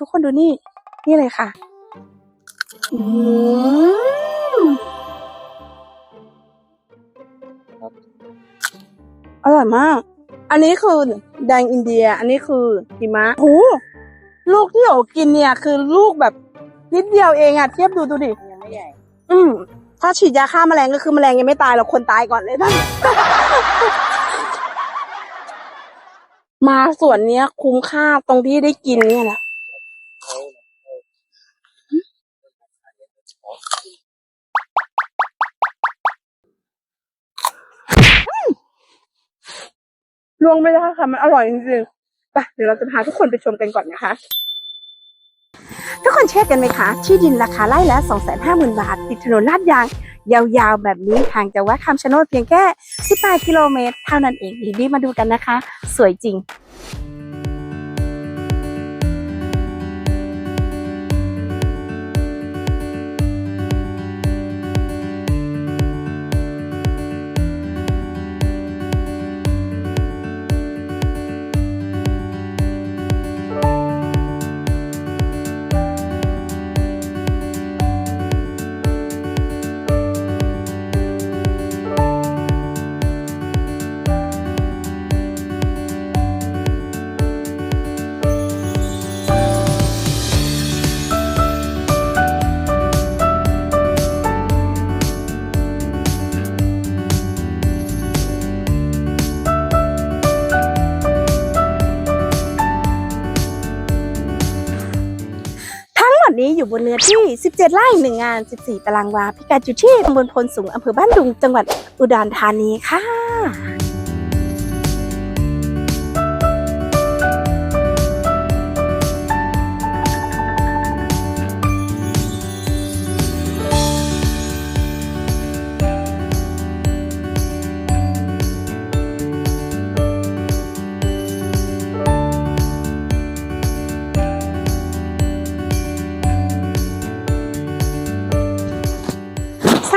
ทุกคนดูนี่ นี่เลยค่ะอืมอร่อยมาก อันนี้คือแดงอินเดีย อันนี้คือหิมะโอ้โหลูกที่โอกินเนี่ย คือลูกแบบนิดเดียวเองอะเทียบดูดูดิยังไม่ใหญ่อืมถ้าฉีดยาฆ่าแมลงก็คือแมลงยังไม่ตายหรอกคนตายก่อนเลยนะมาสวนเนี้ยคุ้มค่าตรงที่ได้กินเนี่ยแหละ ลวงไม่ได้ค่ะ มันอร่อยจริงๆไปเดี๋ยวเราจะพาทุกคนไปชมกันก่อนนะคะ ทุกคนเชื่อกันไหมคะ ที่ดินราคาไร่ละ 250,000 บาท ติดถนนลาดยาง ยาวๆ แบบนี้ห่างจากวัดคำชะโนดเพียงแค่ 18 กิโลเมตร เท่านั้นเองรีบมาดูกันนะคะ สวยจริง นี้อยู่บนเนื้อที่ 17 ไร่1งงาน 14 ตารางวา พิกัดอยู่ที่ตำบลพลสูงอำเภอบ้านดุง จังหวัดอุดรธานีค่ะ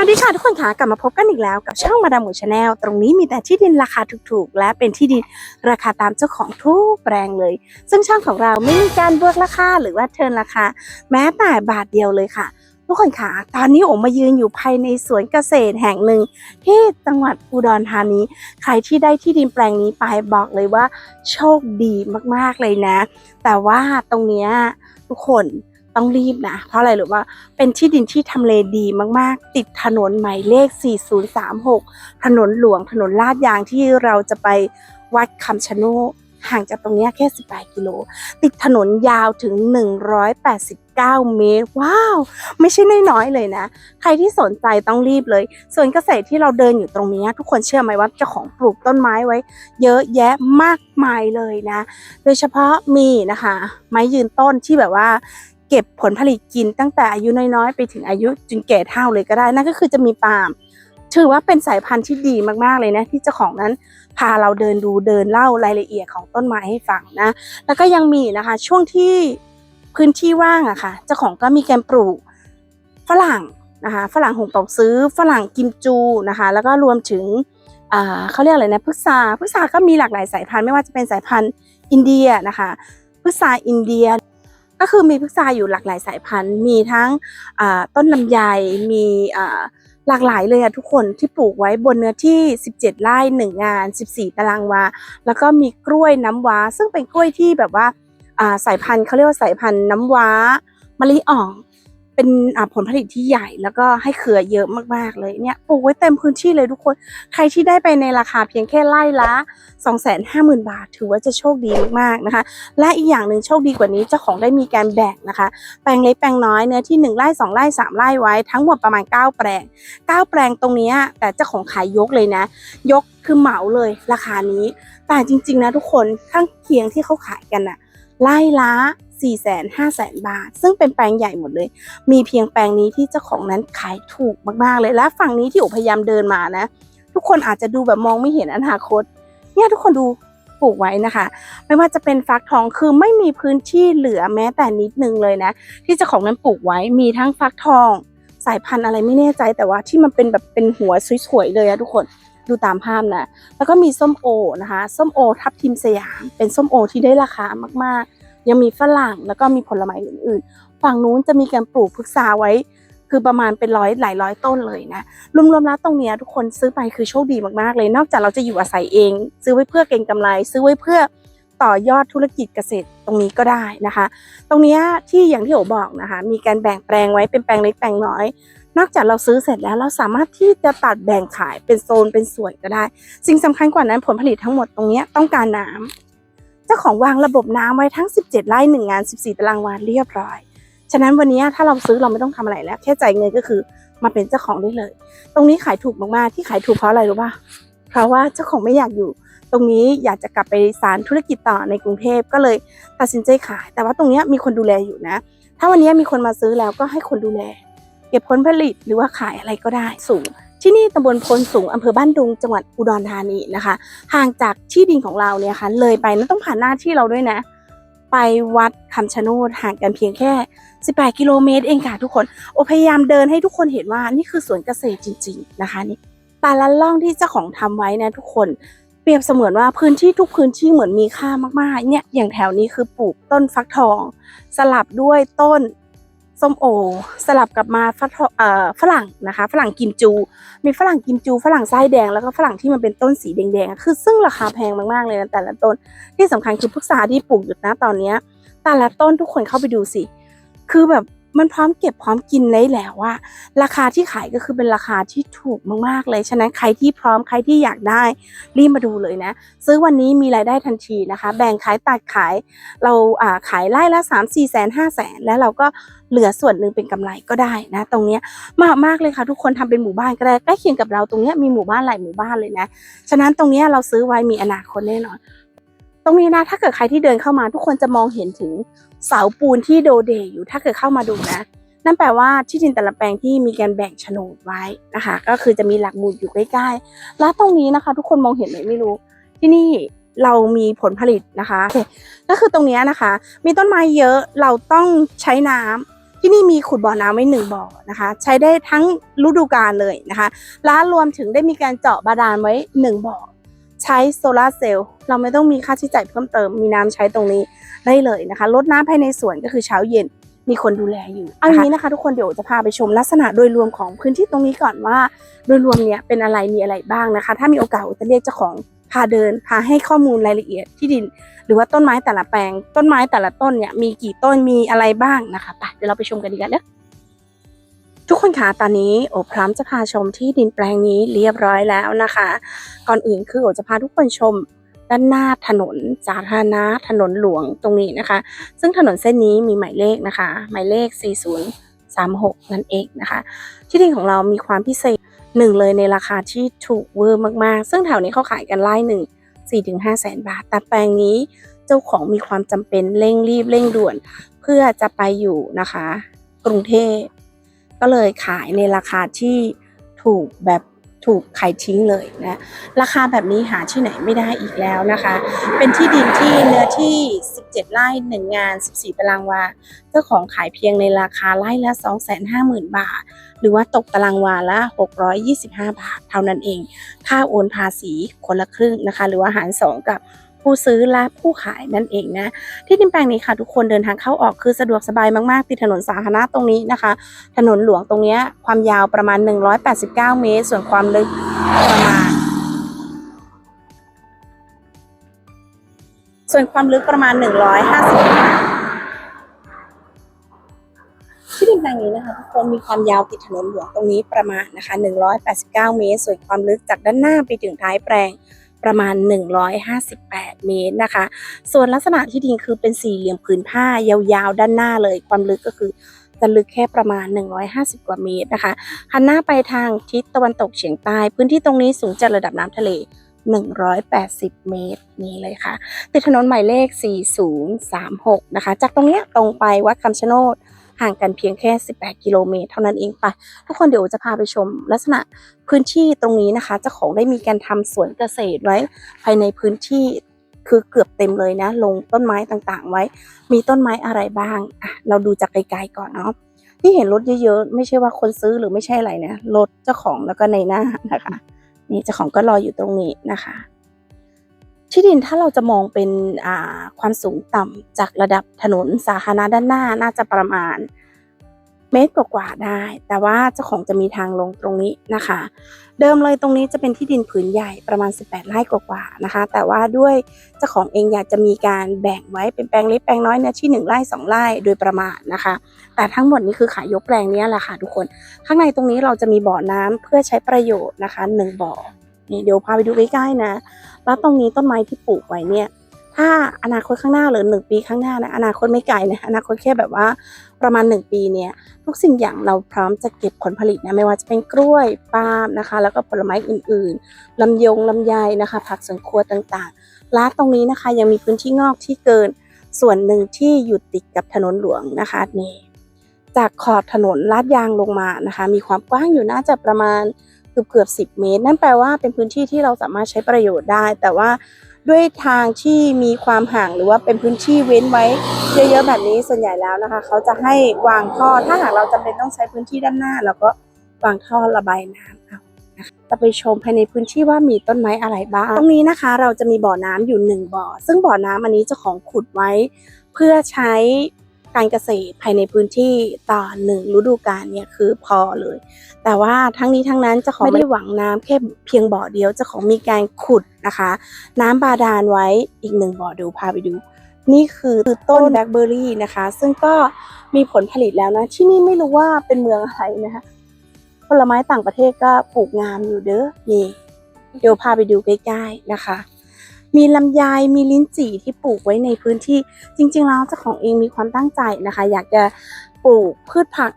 วัสดีค่ะทุกคนค่ะกลับมาพบกันอีกแล้วกับช่องมาดามหมูชาแนลตรงนี้มีแต่ที่ดินราคาถูกๆ และเป็นที่ดินราคาตามเจ้าของทุกแปลงเลย ซึ่งช่องของเราไม่มีการบวกราคาหรือว่าเทิร์นราคา แม้แต่บาทเดียวเลยค่ะ ทุกคนค่ะ ตอนนี้โอมายืนอยู่ภายในสวนเกษตรแห่งหนึ่ง ที่จังหวัดอุดรธานีใครที่ได้ที่ดินแปลงนี้ไปบอกเลยว่า โชคดีมากๆเลยนะ แต่ว่าตรงเนี้ยทุกคน ต้องรีบนะ เพราะอะไรหรือว่าเป็นที่ดินที่ทำเลดีมากๆ ติดถนนหมายเลข 4036 ถนนหลวงถนนลาดยางที่เราจะไปวัดคำชะโนดห่างจากตรงนี้แค่ 18 กิโล ติดถนนยาวถึง 189 เมตร ว้าว ไม่ใช่น้อยๆเลยนะ ใครที่สนใจต้องรีบเลย ส่วนเกษตรที่เราเดินอยู่ตรงนี้ ทุกคนเชื่อไหมว่าเจ้าของปลูกต้นไม้ไว้ เยอะแยะมากมายเลยนะ โดยเฉพาะมีนะคะ ไม้ยืนต้นที่แบบว่า เก็บผลผลิตกินตั้งแต่อายุน้อยๆ ไปถึงอายุจนแก่เฒ่าเลยก็ได้ นั่นก็คือจะมีปาล์มถือว่าเป็นสายพันธุ์ที่ดีมากๆเลยนะ ที่เจ้าของนั้นพาเราเดินดูเดินเล่ารายละเอียดของต้นไม้ให้ฟังนะ แล้วก็ยังมีนะคะ ช่วงที่พื้นที่ว่างอะค่ะ เจ้าของก็มีการปลูกฝรั่งนะคะฝรั่งหงเป่าซื้อฝรั่งกิมจูนะคะ แล้วก็รวมถึงอ่าเขาเรียกอะไรนะพุทราพุทราก็มีหลากหลายสายพันธุ์ไม่ว่าจะเป็นสายพันธุ์อินเดียนะคะพุทราอินเดีย ก็คือมีพุทราอยู่หลากหลายสายพันธุ์ มีทั้งต้นลำไยมีหลากหลายเลยอะทุกคนที่ปลูกไว้บนเนื้อที่ 17 ไร่1งาน 14 ตารางวา แล้วก็มีกล้วยน้ำว้า ซึ่งเป็นกล้วยที่แบบว่าอ่าสายพันธุ์เขาเรียกว่าสายพันธุ์น้ำว้ามะลิอ่อง เป็นผลผลิตที่ใหญ่แล้วก็ให้เครือเยอะมากๆเลยเนี่ยปลูกไว้เต็มพื้นที่เลยทุกคน ใครที่ได้ไปในราคาเพียงแค่ไร่ละ 250,000 บาท ถือว่าจะโชคดีมากๆนะคะ และอีกอย่างหนึ่งโชคดีกว่านี้เจ้าของได้มีการแบ่งนะคะ แปลงเล็กแปลงน้อยเนื้อที่ 1ไร่2ไร่3ไร่ไว้ทั้งหมดประมาณ 9 แปลง 9 แปลงตรงนี้แต่เจ้าของขายยกเลยนะ ยกคือเหมาเลยราคานี้ แต่จริง ๆ นะทุกคนข้างเคียงที่เขาขายกันอะไร่ละ 4 5 0 0 0 0บาท ซึ่งเป็นแปลงใหญ่หมดเลย มีเพียงแปลงนี้ที่เจ้าของนั้นขายถูกมากๆเลย และฝั่งนี้ที่อุพยายามเดินมานะ ทุกคนอาจจะดูแบบมองไม่เห็นอนาคต เนี่ยทุกคนดูปลูกไว้นะคะ ไม่ว่าจะเป็นฟักทองคือไม่มีพื้นที่เหลือแม้แต่นิดนึงเลยนะ ที่เจ้าของนั้นปลูกไว้มีทั้งฟักทอง สายพันธุ์อะไรไม่แน่ใจแต่ว่าที่มันเป็นแบบเป็นหัวสวยๆเลยอะทุกคนดูตามภาพนะ แล้วก็มีส้มโอนะคะ ส้มโอทับทิมสยาม เป็นส้มโอที่ได้ราคามากๆ ยังมีฝรั่งแล้วก็มีผลไม้อื่นๆ ฝั่งนู้นจะมีการปลูกพฤกษาไว้ คือประมาณเป็นร้อยหลายร้อยต้นเลยนะรวมๆแล้วตรงเนี้ยทุกคนซื้อไปคือโชคดีมากๆเลย นอกจากเราจะอยู่อาศัยเอง ซื้อไว้เพื่อเก็งกำไร ซื้อไว้เพื่อต่อยอดธุรกิจเกษตรตรงนี้ก็ได้นะคะ ตรงเนี้ยที่อย่างที่โอบอกนะคะ มีการแบ่งแปลงไว้เป็นแปลงเล็กแปลงน้อย นอกจากเราซื้อเสร็จแล้วเราสามารถที่จะตัดแบ่งขายเป็นโซนเป็นส่วนก็ได้ สิ่งสำคัญกว่านั้นผลผลิตทั้งหมดตรงเนี้ยต้องการน้ำเจ้าของวางระบบน้ำไว้ทั้ง 17 ไร่หนึ่งงาน 14 ตารางวาเรียบร้อย ฉะนั้นวันนี้ถ้าเราซื้อเราไม่ต้องทำอะไรแล้ว แค่จ่ายเงินก็คือมาเป็นเจ้าของได้เลย ตรงนี้ขายถูกมากๆ ที่ขายถูกเพราะอะไรรู้ป่ะ เพราะว่าเจ้าของไม่อยากอยู่ ตรงนี้อยากจะกลับไปสารธุรกิจต่อในกรุงเทพก็เลยตัดสินใจขาย แต่ว่าตรงนี้มีคนดูแลอยู่นะ ถ้าวันนี้มีคนมาซื้อแล้วก็ให้คนดูแล เก็บผลผลิตหรือว่าขายอะไรก็ได้สูง ที่นี่ตำบลพลสูงอำเภอบ้านดุงจังหวัดอุดรธานีนะคะ ห่างจากที่ดินของเราเนี่ยค่ะเลยไปนั่นต้องผ่านหน้าที่เราด้วยนะ ไปวัดคำชะโนดห่างกันเพียงแค่ 18 กิโลเมตรเองค่ะทุกคนโอพยายามเดินให้ทุกคนเห็นว่านี่คือสวนเกษตรจริง ๆนะคะนี่แต่ละล่องที่เจ้าของทำไว้นะทุกคนเปรียบเสมือนว่าพื้นที่ทุกพื้นที่เหมือนมีค่ามากๆ เนี่ยอย่างแถวนี้คือปลูกต้นฟักทอง สลับด้วยต้น ส้มโอ สลับกับมาฟักทองเอ่อฝรั่งนะคะ ฝรั่งกิมจู มีฝรั่งกิมจู ฝรั่งไส้แดงแล้วก็ฝรั่งที่มันเป็นต้นสีแดงๆคือซึ่งราคาแพงมากๆเลยนะแต่ละต้น ที่สำคัญคือพฤกษาที่ปลูกอยู่นะตอนเนี้ยแต่ละต้นทุกคนเข้าไปดูสิ คือแบบ มันพร้อมเก็บพร้อมกินได้แล้วว่าราคาที่ขายก็คือเป็นราคาที่ถูกมากๆเลยฉะนั้นใครที่พร้อมใครที่อยากได้รีบมาดูเลยนะ ซื้อวันนี้มีรายได้ทันทีนะคะ แบ่งขายตัดขายเราอ่าขายไล่ละ3 4แสน5แสนแล้วเราก็เหลือส่วนหนึ่งเป็นกำไรก็ได้นะ ตรงเนี้ยมากมากเลยค่ะ ทุกคนทำเป็นหมู่บ้านก็ได้ใกล้เคียงกับเราตรงเนี้ยมีหมู่บ้านหลายหมู่บ้านเลยนะฉะนั้นตรงเนี้ยเราซื้อไว้มีอนาคตแน่นอนตรงนี้นะถ้าเกิดใครที่เดินเข้ามาทุกคนจะมองเห็นถึง เสาปูนที่โดเดอยู่ถ้าเกิดเข้ามาดูนะ นั่นแปลว่าที่ดินแต่ละแปลงที่มีการแบ่งโฉนดไว้นะคะ ก็คือจะมีหลักหมุดอยู่ใกล้ๆ แล้วตรงนี้นะคะ ทุกคนมองเห็นไหมไม่รู้ ที่นี่เรามีผลผลิตนะคะโอเคก็คือตรงนี้นะคะ มีต้นไม้เยอะเราต้องใช้น้ำที่นี่มีขุดบ่อน้ำไว้หนึ่งบ่อนะคะใช้ได้ทั้งฤดูกาลเลยนะคะและรวมถึงได้มีการเจาะบาดาลไว้หนึ่งบ่อ ใช้โซลาร์เซลล์เราไม่ต้องมีค่าใช้จ่ายเพิ่มเติม มีน้ำใช้ตรงนี้ได้เลยนะคะลดน้ำภายในสวนก็คือเช้าเย็นมีคนดูแลอยู่เอาอย่างนี้นะคะ ทุกคนเดี๋ยวจะพาไปชมลักษณะโดยรวมของพื้นที่ตรงนี้ก่อนว่า โดยรวมเนี่ยเป็นอะไรมีอะไรบ้างนะคะ ถ้ามีโอกาสจะเรียกเจ้าของพาเดินพาให้ข้อมูลรายละเอียดที่ดิน หรือว่าต้นไม้แต่ละแปลง ต้นไม้แต่ละต้นเนี่ยมีกี่ต้นมีอะไรบ้างนะคะไปเดี๋ยวเราไปชมกันดีกันเนอะ ทุกคนคะตอนนี้โอพร้อมจะพาชมที่ดินแปลงนี้เรียบร้อยแล้วนะคะ ก่อนอื่นคือโอจะพาทุกคนชมด้านหน้าถนนสาธารณะถนนหลวงตรงนี้นะคะ ซึ่งถนนเส้นนี้มีหมายเลขนะคะ หมายเลข 4036 นั่นเองนะคะ ที่ดินของเรามีความพิเศษหนึ่งเลยในราคาที่ถูกเวอร์มากๆ ซึ่งแถวนี้เขาขายกันไล่หนึ่ง4ถึง5แสนบาท แต่แปลงนี้เจ้าของมีความจำเป็นเร่งรีบเร่งด่วน เพื่อจะไปอยู่นะคะ กรุงเทพ ก็เลยขายในราคาที่ถูกแบบถูกขายทิ้งเลยนะราคาแบบนี้หาที่ไหนไม่ได้อีกแล้วนะคะ เป็นที่ดินที่เนื้อที่ 17 ไร่1งาน 14 ตารางวาเจ้าของขายเพียงในราคาไร่ละ 250,000 บาท หรือว่าตกตารางวาละ 625 บาท เท่านั้นเอง ค่าโอนภาษีคนละครึ่งนะคะ หรือว่าหาร 2 กับ ผู้ซื้อและผู้ขายนั่นเองนะ ที่ดินแปลงนี้ค่ะ ทุกคนเดินทางเข้าออกคือสะดวกสบายมากๆติดถนนสาธารณะตรงนี้นะคะ ถนนหลวงตรงนี้ความยาวประมาณ 189 เมตร ส่วนความลึกประมาณส่วนความลึกประมาณ 150เมตรที่ดินแปลงนี้นะคะทุกคนมีความยาวติดถนนหลวงตรงนี้ประมาณนะคะ 189 เมตร ส่วนความลึกจากด้านหน้าไปถึงท้ายแปลง ประมาณ 158 เมตรนะคะ ส่วนลักษณะที่ดินคือเป็นสี่เหลี่ยมผืนผ้ายาวๆ ด้านหน้าเลย ความลึกก็คือจะลึกแค่ประมาณ 150 กว่าเมตรนะคะหันหน้าไปทางทิศตะวันตกเฉียงใต้ พื้นที่ตรงนี้สูงจากระดับน้ำทะเล 180 เมตรนี่เลยค่ะ ติดถนนหมายเลข 4036 นะคะ จากตรงเนี้ยตรงไปวัดคำชะโนด ห่างกันเพียงแค่ 18 กิโลเมตรเท่านั้นเองไปทุกคนเดี๋ยวจะพาไปชมลักษณะพื้นที่ตรงนี้นะคะเจ้าของได้มีการทำสวนเกษตรไว้ ภายในพื้นที่คือเกือบเต็มเลยนะ ลงต้นไม้ต่างๆไว้ มีต้นไม้อะไรบ้างอะเราดูจากไกลๆก่อนเนาะที่เห็นรถเยอะๆ ไม่ใช่ว่าคนซื้อหรือไม่ใช่อะไรนะ รถเจ้าของแล้วก็ในหน้านะคะ นี่เจ้าของก็รออยู่ตรงนี้นะคะ ที่ดินถ้าเราจะมองเป็นความสูงต่ำจากระดับถนนสาธารณะด้านหน้าน่าจะประมาณเมตรกว่าๆได้ แต่ว่าเจ้าของจะมีทางลงตรงนี้นะคะ เดิมเลยตรงนี้จะเป็นที่ดินผืนใหญ่ประมาณ 18 ไร่กว่าๆนะคะ แต่ว่าด้วยเจ้าของเองอยากจะมีการแบ่งไว้เป็นแปลงเล็กแปลงน้อยเนื้อที่ 1 ไร่ 2 ไร่โดยประมาณนะคะ แต่ทั้งหมดนี้คือขายยกแปลงนี้แหละค่ะทุกคน ข้างในตรงนี้เราจะมีบ่อน้ำเพื่อใช้ประโยชน์นะคะหนึ่งบ่อนี่เดี๋ยวพาไปดูใกล้ๆนะ แล้วตรงนี้ต้นไม้ที่ปลูกไว้เนี่ย ถ้าอนาคตข้างหน้าหรือหนึ่งปีข้างหน้านะอนาคตไม่ไกลนะอนาคตแค่แบบว่าประมาณหนึ่งปีเนี่ยทุกสิ่งอย่างเราพร้อมจะเก็บผลผลิตนะไม่ว่าจะเป็นกล้วยปาล์มนะคะ แล้วก็ผลไม้อื่นๆลำยงลำไยนะคะ ผักสวนครัวต่างๆและตรงนี้นะคะยังมีพื้นที่งอกที่เกินส่วนหนึ่งที่อยู่ติดกับถนนหลวงนะคะนี่จากขอบถนนลาดยางลงมานะคะ มีความกว้างอยู่น่าจะประมาณ เกือบเกือบสิเมตร นั่นแปลว่าเป็นพื้นที่ที่เราสามารถใช้ประโยชน์ได้ แต่ว่าด้วยทางที่มีความห่างหรือว่าเป็นพื้นที่เว้นไว้เยอะๆแบบนี้ส่วนใหญ่แล้วนะคะ เขาจะให้วางท่อถ้าหากเราจำเป็นต้องใช้พื้นที่ด้านหน้าเราก็วางท่อระบายน้ำเอานะคะจะไปชมภายในพื้นที่ว่ามีต้นไม้อะไรบ้าง ตรงนี้นะคะเราจะมีบ่อน้ำอยู่หนึ่งบ่อ ซึ่งบ่อน้ำอันนี้เจ้าของขุดไว้ เพื่อใช้ การเกษตรภายในพื้นที่ต่อหนึ่งฤดูกาลเนี่ยคือพอเลย แต่ว่าทั้งนี้ทั้งนั้นเจ้าของไม่ได้หวังน้ำแค่เพียงบ่อเดียวเจ้าของมีการขุดนะคะ น้ำบาดาลไว้อีกหนึ่งบ่อดูพาไปดู นี่คือต้นแบล็คเบอร์รี่นะคะ ซึ่งก็มีผลผลิตแล้วนะ ที่นี่ไม่รู้ว่าเป็นเมืองอะไรนะคะผลไม้ต่างประเทศก็ปลูกงามอยู่เด้อนี่เดี๋ยวพาไปดูใกล้ๆนะคะ มีลำไยมีลิ้นจี่ที่ปลูกไว้ในพื้นที่ จริง ๆ แล้วเจ้าของเองมีความตั้งใจนะคะ อยากจะปลูกพืชผัก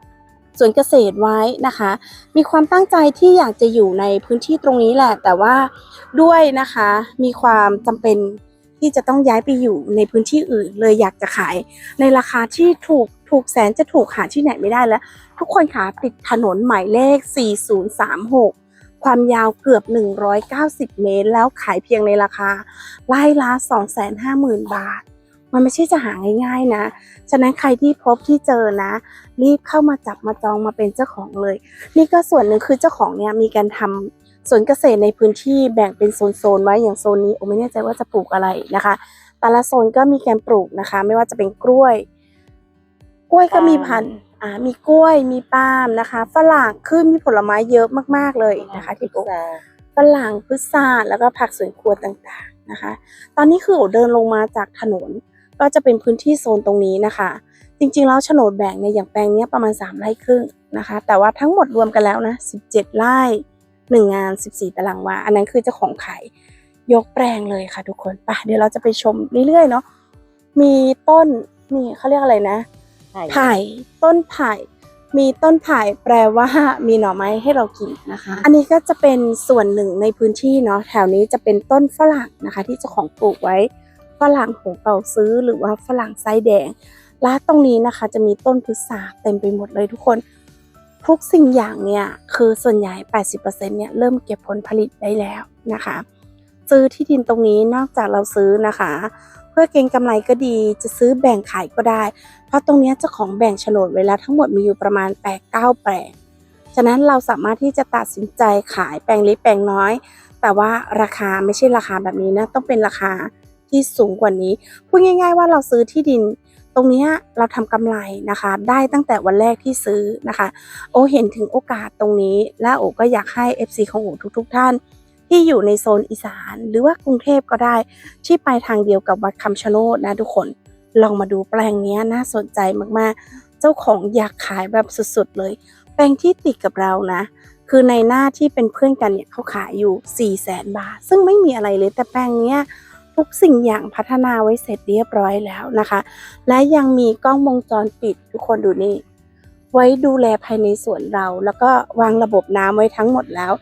สวนเกษตรไว้นะคะ มีความตั้งใจที่อยากจะอยู่ในพื้นที่ตรงนี้แหละ แต่ว่าด้วยนะคะมีความจำเป็นที่จะต้องย้ายไปอยู่ในพื้นที่อื่น เลยอยากจะขายในราคาที่ถูกถูกแสนจะถูกหาที่ไหนไม่ได้แล้ว ทุกคนคะติดถนนหมายเลข 4036 ความยาวเกือบ 190 เมตร แล้วขายเพียงในราคาไร่ละ 250,000 บาท มันไม่ใช่จะหาง่ายๆนะ ฉะนั้นใครที่พบที่เจอนะ รีบเข้ามาจับมาจองมาเป็นเจ้าของเลย นี่ก็ส่วนหนึ่งคือเจ้าของเนี่ยมีการทำสวนเกษตรในพื้นที่แบ่งเป็นโซนๆไว้อย่างโซนนี้โอ้ไม่แน่ใจว่าจะปลูกอะไรนะคะ แต่ละโซนก็มีการปลูกนะคะ ไม่ว่าจะเป็นกล้วย กล้วยก็มีพันธุ์ มีกล้วยมีปาล์มนะคะฝรั่งคือมีผลไม้เยอะมากๆเลยนะคะ ที่ปลูกฝรั่งพุทราแล้วก็ผักสวนครัวต่างๆนะคะ ตอนนี้คือโอเดินลงมาจากถนน ก็จะเป็นพื้นที่โซนตรงนี้นะคะ จริงๆแล้วโฉนดแบ่งเนี่ยอย่างแปลงเนี้ยประมาณ 3 ไร่ครึ่งนะคะ แต่ว่าทั้งหมดรวมกันแล้วนะ17 ไร่1งาน 14 ตารางวา อันนั้นคือเจ้าของขายยกแปลงเลยค่ะทุกคนไปเดี๋ยวเราจะไปชมเรื่อยๆเนาะมีต้นนี่เขาเรียกอะไรนะ ไผ่ต้นไผ่ มีต้นไผ่แปลว่ามีหน่อไม้ให้เรากินนะคะ อันนี้ก็จะเป็นส่วนหนึ่งในพื้นที่เนาะแถวนี้จะเป็นต้นฝรั่งนะคะ ที่เจ้าของปลูกไว้ฝรั่งหงเป่าซื้อหรือว่าฝรั่งไส้แดงและตรงนี้นะคะจะมีต้นพุทราเต็มไปหมดเลยทุกคนทุกสิ่งอย่างเนี่ยคือส่วนใหญ่ 80%เนี่ยเริ่มเก็บผลผลิตได้แล้วนะคะ ซื้อที่ดินตรงนี้นอกจากเราซื้อนะคะ เพื่อเก็งกำไรก็ดี จะซื้อแบ่งขายก็ได้ เพราะตรงนี้เจ้าของแบ่งโฉนดไว้แล้วทั้งหมดมีอยู่ประมาณ8-9แปลงฉะนั้นเราสามารถที่จะตัดสินใจขายแปลงเล็กแปลงน้อย แต่ว่าราคาไม่ใช่ราคาแบบนี้นะต้องเป็นราคาที่สูงกว่านี้พูดง่าย ๆ ว่าเราซื้อที่ดินตรงนี้เราทำกำไรนะคะ ได้ตั้งแต่วันแรกที่ซื้อนะคะ โอเห็นถึงโอกาสตรงนี้ และโอก็อยากให้ FC ของโอทุก ๆ ท่าน ที่อยู่ในโซนอีสาน หรือว่ากรุงเทพก็ได้ ที่ไปทางเดียวกับวัดคำชะโนดนะทุกคนลองมาดูแปลงนี้น่าสนใจมากๆ เจ้าของอยากขายแบบสุดๆเลย แปลงที่ติดกับเรานะ คือในหน้าที่เป็นเพื่อนกันเนี่ยเขาขายอยู่4 0 0แสนบาท ซึ่งไม่มีอะไรเลยแต่แปลงเนี้ยทุกสิ่งอย่างพัฒนาไว้เสร็จเรียบร้อยแล้วนะคะ และยังมีกล้องวงจรปิดทุกคนดูนี่ ไว้ดูแลภายในสวนเรา แล้วก็วางระบบน้ำไว้ทั้งหมดแล้ว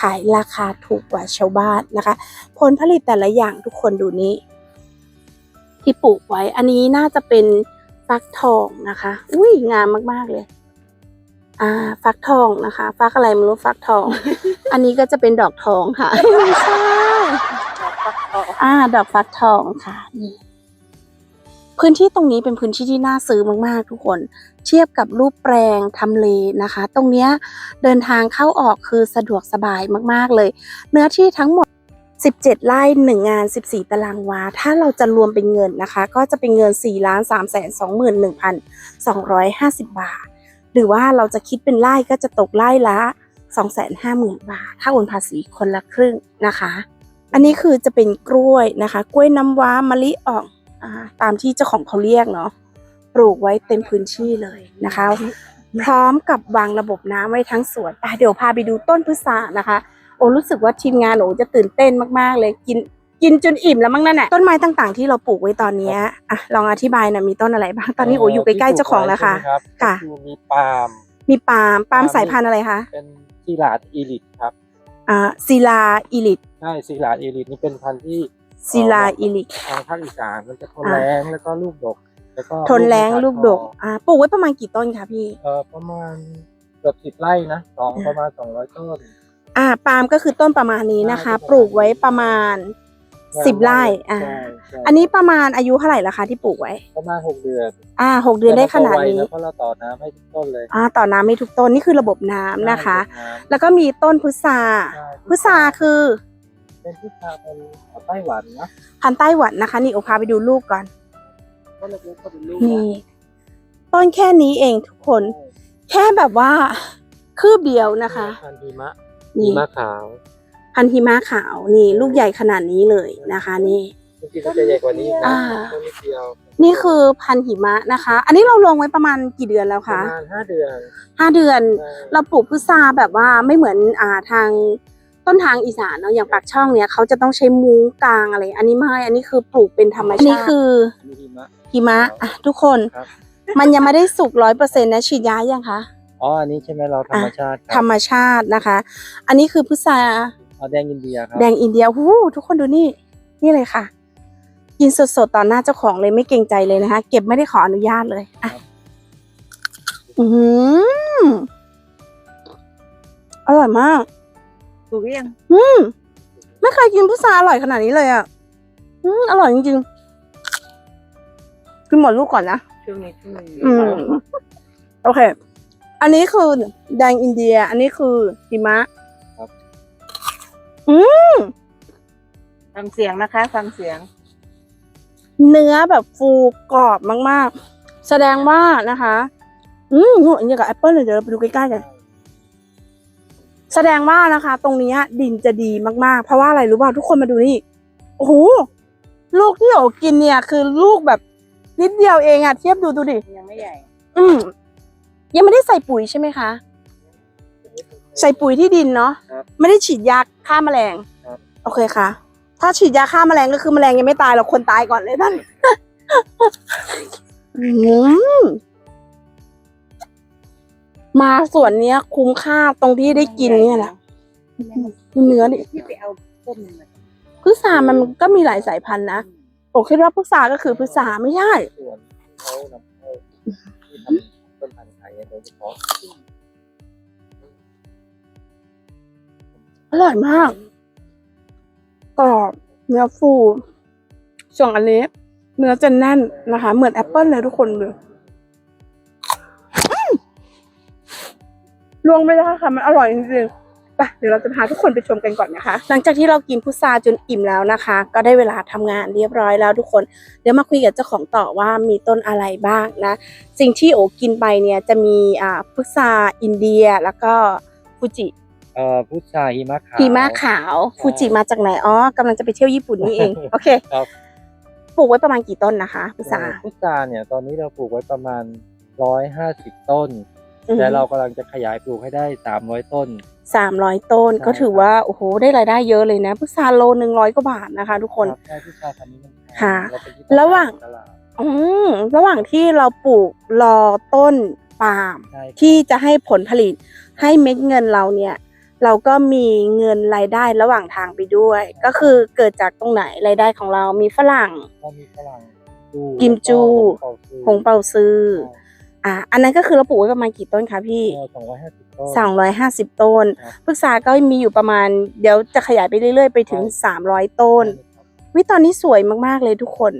ขายราคาถูกกว่าชาวบ้านนะคะ ผลผลิตแต่ละอย่างทุกคนดูนี่ที่ปลูกไว้ อันนี้น่าจะเป็นฟักทองนะคะ อุ้ยงามมากๆเลย อ่า ฟักทองนะคะ ฟักอะไรไม่รู้ฟักทอง อันนี้ก็จะเป็นดอกทองค่ะไม่ใช่อ่า ดอกฟักทองค่ะนี่ พื้นที่ตรงนี้เป็นพื้นที่ที่น่าซื้อมากๆ ทุกคน เทียบกับรูปแปลงทำเลนะคะ ตรงเนี้ยเดินทางเข้าออกคือสะดวกสบายมากๆเลย เนื้อที่ทั้งหมด 17 ไร่หนึ่งาน 14 ตารางวา ถ้าเราจะรวมเป็นเงินนะคะ ก็จะเป็นเงิน4ล้าน3 21,250 บาท หรือว่าเราจะคิดเป็นไร่ก็จะตกไร่ละ 250,000 บาท ถ้าโอนภาษีคนละครึ่งนะคะ อันนี้คือจะเป็นกล้วยนะคะ กล้วยน้ำว้ามะลิอ่อง ตามที่เจ้าของเขาเรียกเนาะปลูกไว้เต็มพื้นที่เลยนะคะ พร้อมกับวางระบบน้ำไว้ทั้งสวนอะเดี๋ยวพาไปดูต้นพุทรานะคะ โอ้รู้สึกว่าทีมงานโอ้จะตื่นเต้นมากๆ เลยกินกินจนอิ่มแล้วมั้งนั่นแหละต้นไม้ต่างๆ ที่เราปลูกไว้ตอนเนี้ยอะลองอธิบายหนะมีต้นอะไรบ้างตอนนี้โอ้อยู่ใกล้ๆเจ้าของแล้วค่ะที่ปลูกไว้ใช่ไหมรับค่ะก็คือมีปาล์มมีปาล์มปาล์มสายพันธุ์อะไรคะเป็นซีลาดอีลิทครับอ่าศิลาอิลิตใช่ซีลาดอีลิทนี่เป็นพันธุ์ที่ ศิลาอิลิตทางภาคอีสานมันจะทนอ่าแรงแล้วก็ลูกดก แล้วก็ทนแรงไม่ขาลูกดกคออ่าปลูกไว้ประมาณกี่ต้นคะพี่เออประมาณเกือบสิบไร่นะสองอ่าประมาณสองร้อยต้นอ่าปาล์มก็คือต้นประมาณนี้นะคะใช่ปลูกไว้ประมาณสิบไร่อ่าใช่ใช่อันนี้ประมาณอายุเท่าไหร่ละคะที่ปลูกไว้ ประมาณหกเดือน อ่าหกเดือนได้ขนาดนี้แต่เรโตไวะเพราะเราต่อน้ำให้ทุกต้นเลย อ่าต่อน้ำไม่ทุกต้นนี่คือระบบน้ำนะคะใช่แล้วก็มีต้นพุทราใช่พุทราคือ เป็นพุทราเป็นของไต้หวันนะพันธุ์ไต้หวันนะคะ นี่โอพาไปดูลูกก่อนก็เล็กๆก็เป็นลูกนี่ต้นแค่นี้เองทุกคน แค่แบบว่า คืบเดียวนะคะ พันธุ์หิมะหินี่มะขาวพันธุ์หิมะขาวนี่ลูกใหญ่ขนาดนี้เลยนะคะ นี่ จริงๆมันจะใหญ่กว่านี้นะอ่า ต้นนิดเดียวนี่คือพันธุ์หิมะนะคะ อันนี้เราลงไว้ประมาณกี่เดือนแล้วปคะระมาณห้าเดือนห้าเดือนใช่เราปลูกพุทราแบบว่าไม่เหมือนอ่าทาง ต้นทางอีสานเนาะอย่างปากช่องเนี่ยเขาจะต้องใช้มุ้งกลางอะไร อันนี้ไม่อันนี้คือปลูกเป็นธรรมชาติอันนี้คือมีหิมะหิมะอะทุกคนครับมันยังไม่ได้สุกร้อยเปอร์เซ็นต์นะฉีดยายังคะอ๋ออันนี้ใช่ไหมเราธรรมชาติคธรรับรมชาตินะคะ อันนี้คือพุทราอ๋อแดงอินเดียครับแดงอินเดียหูทุกคนดูนี่นี่เลยค่ะ กินสดๆต่อหน้าเจ้าของเลยไม่เกรงใจเลยนะคะ เก็บไม่ได้ขออนุญาตเลยอะอือหืออร่อยมาก ถูกหรือยังอืมไม่เคยกินพุทราอร่อยขนาดนี้เลยอะ อืมอร่อยจริงๆกินหมดลูกก่อนนะ ช่วงนี้ช่วงนี้อืม โอเค อันนี้คือแดงอินเดีย อันนี้คือหิมะฟังเสียงนะคะ ฟังเสียง เนื้อแบบฟูกรอบมาก ๆ แสดงว่านะคะ อืมอันนี้กับแอปเปิลเลยเดี๋ยวเราไปดูใกล้ๆกัน แสดงว่านะคะ ตรงเนี้ยดินจะดีมากๆ เพราะว่าอะไรรู้ป่าวทุกคนมาดูนี่โอ้โหลูกที่โอกินเนี่ย คือลูกแบบนิดเดียวเองอะเทียบดูดูดิยังไม่ใหญ่ อืมยังไม่ได้ใส่ปุ๋ยใช่ไหมคะใส่ปุ๋ยที่ดินเนาะครับไม่ได้ฉีดยาฆ่าแมลงครับโอเคค่ะ ถ้าฉีดยาฆ่าแมลงก็คือแมลงยังไม่ตายหรอกคนตายก่อนเลยนั่นอืม มาส่วนเนี้ย คุ้มค่าตรงที่ได้กินเนี่ยแหละดูเนื้อดิที่ไปเอาต้นมาพุทรามันก็มีหลายสายพันธุ์นะผมคิดว่าพุทราก็คือพุทราไม่ใช่ส่วนเขานำเข้าที่ทำต้นพันธุ์ไทยโดยเฉพาะอร่อยมากกรอบเนื้อฟูส่วนอันนี้เนื้อจะแน่นนะคะ เหมือนแอปเปิลเลยทุกคนเลย ลวงไม่ได้ค่ะ มันอร่อยจริงๆไปเดี๋ยวเราจะพาทุกคนไปชมกันก่อนนะคะ หลังจากที่เรากินพุทราจนอิ่มแล้วนะคะ ก็ได้เวลาทำงานเรียบร้อยแล้วทุกคน เดี๋ยวมาคุยกับเจ้าของต่อว่ามีต้นอะไรบ้างนะ สิ่งที่โอกินไปเนี่ยจะมีอ่าพุทราอินเดียแล้วก็ฟูจิเอ่อพุทราหิมะขาวหิมะขาวฟูจิมาจากไหนอ๋อกำลังจะไปเที่ยวญี่ปุ่นนี่เองโอเคครับปลูกไว้ประมาณกี่ต้นนะคะพุทราเอ่อพุทราเนี่ยตอนนี้เราปลูกไว้ประมาณร้อยห้าสิบต้น อืมแต่เรากำลังจะขยายปลูกให้ได้สามร้อยต้นสามร้อยต้นใช่ก็ถือว่าโอ้โหได้รายได้เยอะเลยนะพุทราโลหนึ่งร้อยกว่าบาทนะคะ ทุกคนรับใช่พุทราพันธุ์นี้มันแพงค่ะเราเป็นที่ระหว่างตลาดอืมระหว่างที่เราปลูกรอต้นปาล์มใช่ครับที่จะให้ผลผลิตให้เม็ดเงินเราเนี่ย เราก็มีเงินรายได้ระหว่างทางไปด้วย ก็คือเกิดจากตรงไหนรายได้ของเรามีฝรั่งก็มีฝรั่งจูกิมจูแล้วก็หงเปาซื้อ อะอันนั้นก็คือเราปลูกไว้ประมาณกี่ต้นคะพี่สองร้อยห้าสิบต้นสองร้อยห้าสิบต้นครับพฤกษาก็มีอยู่ประมาณ เดี๋ยวจะขยายไปเรื่อยๆ ไปถึงครับสามร้อยต้นวิตอนนี้สวยมากๆเลยทุกคน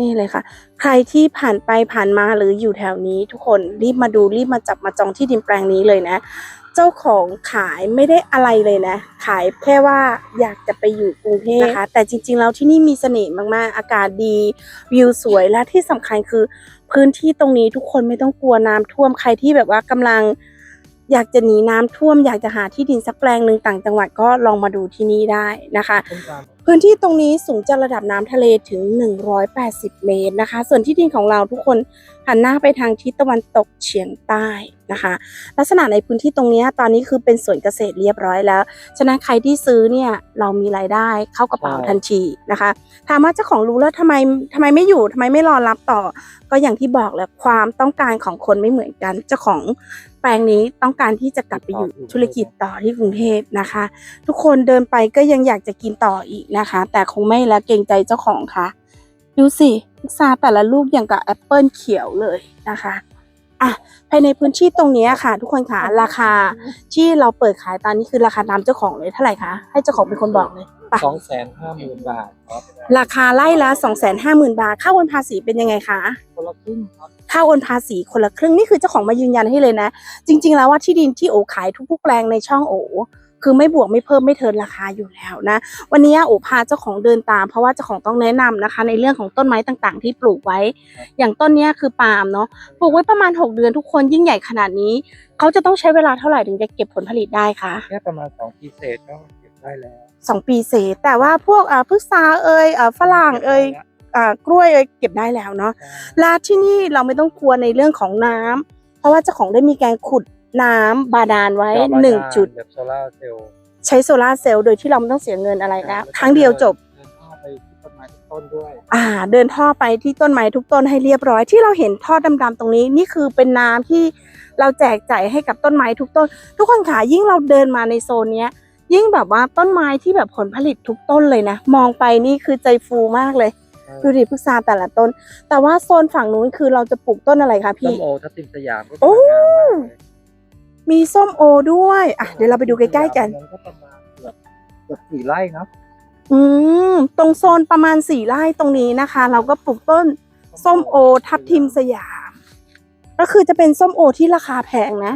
นี่เลยค่ะ ใครที่ผ่านไปผ่านมาหรืออยู่แถวนี้ ทุกคนรีบมาดูรีบมาจับมาจองที่ดินแปลงนี้เลยนะ เจ้าของขายไม่ได้อะไรเลยนะ ขายแค่ว่าอยากจะไปอยู่กรุงเทพนะคะ แต่จริงๆแล้วที่นี่มีเสน่ห์มากๆ อากาศดี วิวสวยและที่สำคัญคือ พื้นที่ตรงนี้ทุกคนไม่ต้องกลัวน้ำท่วมใครที่แบบว่ากำลังอยากจะหนีน้ำท่วม อยากจะหาที่ดินสักแปลงหนึ่งต่างจังหวัดก็ลองมาดูที่นี่ได้นะคะ พื้นที่ตรงนี้สูงจากระดับน้ำทะเลถึง 180 เมตรนะคะ ส่วนที่ดินของเราทุกคนหันหน้าไปทางทิศตะวันตกเฉียงใต้นะคะ ลักษณะในพื้นที่ตรงนี้ตอนนี้คือเป็นสวนเกษตรเรียบร้อยแล้ว ฉะนั้นใครที่ซื้อเนี่ยเรามีรายได้เข้ากระเป๋าทันทีนะคะถามว่าเจ้าของรู้แล้วทำไมทำไมไม่อยู่ทำไมไม่รอรับต่อ ก็อย่างที่บอกแหละความต้องการของคนไม่เหมือนกันเจ้าของ ปลงนี้ต้องการที่จะกลับไปอยู่ธุรกิจต่อที่กรุงเทพนะคะ ทุกคนเดินไปก็ยังอยากจะกินต่ออีกนะคะ แต่คงไม่แล้วเกรงใจเจ้าของค่ะ ดูสิพุทราแต่ละลูกอย่างกับแอปเปิลเขียวเลยนะคะ อะภายในพื้นที่ตรงเนี้ยค่ะ ทุกคนค่ะราคาที่เราเปิดขายตอนนี้คือราคาตามเจ้าของเลยเท่าไหร่คะให้เจ้าของเป็นคนบอกเลยไปสองแสนห้าหมื่นบาทครับราคาไล่ละ2 5 0 0 0 0บาทค่าโอนภาษีเป็นยังไงคะคนละครึ่งครับค่าโอนภาษีคนละครึ่งนี่คือเจ้าของมายืนยันให้เลยนะ จริง ๆ แล้วว่าที่ดินที่โอขายทุกๆแปลงในช่องโอ คือไม่บวกไม่เพิ่มไม่เทินราคาอยู่แล้วนะ วันนี้โอพาเจ้าของเดินตาม เพราะว่าเจ้าของต้องแนะนำนะคะ ในเรื่องของต้นไม้ต่างๆ ที่ปลูกไว้ อย่างต้นเนี้ยคือปาล์มเนาะปลูกไว้ประมาณ 6 เดือนทุกคนยิ่งใหญ่ขนาดนี้ เขาจะต้องใช้เวลาเท่าไหร่ถึงจะเก็บผลผลิตได้คะแค่ประมาณสองปีเศษก็เก็บได้แล้วสองปีเศษ แต่ว่าพวกอ่าพฤกษาเอ่ยอ่าฝรั่งเอ่ยอ่ากล้วยเอ่ยเก็บได้แล้วเนาะและที่นี่เราไม่ต้องกลัวในเรื่องของน้ำเพราะว่าเจ้าของได้มีการขุด น้ำบาดาลไว้หนึ่งจุด แบบโซล่าร์เซลล์ใช้โซลาร์เซลล์โดยที่เราไม่ต้องเสียเงินอะไรแล้วครั้งเดียวจบ เดินเข้าไปที่ต้นไม้ทุกต้นด้วยอ่า เดินท่อไปที่ต้นไม้ทุกต้นให้เรียบร้อยที่เราเห็นท่อดำๆตรงนี้นี่คือเป็นน้ำที่เราแจกจ่ายให้กับต้นไม้ทุกต้น ทุกคนค่ะยิ่งเราเดินมาในโซนเนี้ย ยิ่งแบบว่าต้นไม้ที่แบบผลผลิตทุกต้นเลยนะมองไปนี่คือใจฟูมากเลยดูดิพุทราแต่ละต้น แต่ว่าโซนฝั่งนู้นคือเราจะปลูกต้นอะไรคะส้พี่มโอทับทิมสยามก็โอ้สวยงามมากเลย มีส้มโอด้วยอะเดี๋ยวเราไปดูใกล้ๆกันมัก็ประมาณเกือบเกือบสี่ไร่เนาะอืมตรงโซนประมาณสี่ไร่ตรงนี้นะคะ เราก็ปลูกต้นส้มโอทับทิมสยาม ก็คือจะเป็นส้มโอที่ราคาแพงนะ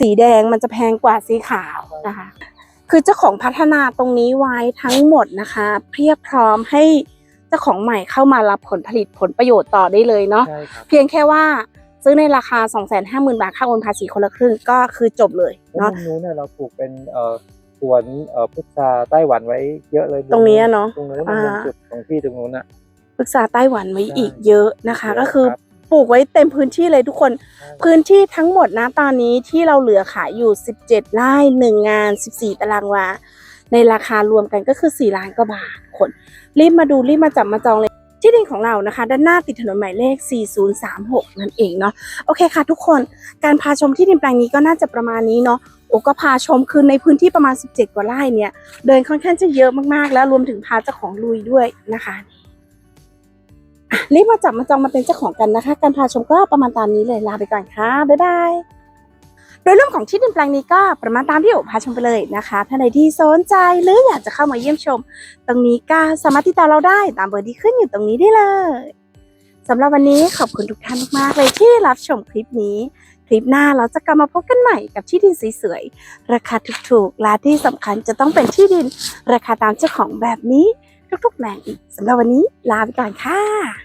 สีแดงมันจะแพงกว่าสีขาวนะคะ คือเจ้าของพัฒนาตรงนี้ไว้ทั้งหมดนะคะ เพียบพร้อมให้เจ้าของใหม่เข้ามารับผลผลิตผลประโยชน์ต่อได้เลยเนาะใช่ครับเพียงแค่ว่า ซื้อในราคา 250,000 บาท ค่าโอนภาษีคนละครึ่งก็คือจบเลยแล้วเนาะมุมนู้นเนี่ยเราปลูกเป็นเอ่อสวนเอ่อพุทราไต้หวันไว้เยอะเลยตรงนี้อะเนาะตรงนู้นอ่าตรงจุดตรงที่ตรงนู้นอะปรึกษาไต้หวันไว้ใช่อีกเยอะนะคะเยอะก็คือครับปลูกไว้เต็มพื้นที่เลยทุกคน พื้นที่ทั้งหมดนะตอนนี้ที่เราเหลือขายอยู่ 17ไร่1งาน 14 ตารางวาในราคารวมกันก็คือ 4 ล้านกว่าบาทคน รีบมาดูรีบมาจับมาจองเลย ที่ดินของเรานะคะ ด้านหน้าติดถนนหมายเลข 4036 นั่นเองเนาะโอเคค่ะทุกคนการพาชมที่ดินแปลงนี้ก็น่าจะประมาณนี้เนาะโอก็พาชมคือในพื้นที่ประมาณ 17 กว่าไร่เนี่ย เดินค่อนข้างจะเยอะมากๆ แล้วรวมถึงพาเจ้าของลุยด้วยนะคะรีบมาจับมาจองมาเป็นเจ้าของกันนะคะ การพาชมก็ประมาณตามนี้เลยลาไปก่อนค่ะบ๊ายบาย โดยเรื่องของที่ดินแปลงนี้ก็ประมาณตามที่โอพาชมไปเลยนะคะท่านใดที่สนใจหรืออยากจะเข้ามาเยี่ยมชม ตรงนี้ก็สามารถติดต่อเราได้ตามเบอร์ที่ขึ้นอยู่ตรงนี้ได้เลยสำหรับวันนี้ขอบคุณทุกท่านมากๆเลยที่รับชมคลิปนี้ คลิปหน้าเราจะกลับมาพบกันใหม่กับที่ดินสวยๆราคาถูกๆและที่สำคัญจะต้องเป็นที่ดิน ราคาตามเจ้าของแบบนี้ทุกๆแปลงอีกสำหรับวันนี้ลาไปก่อนค่ะ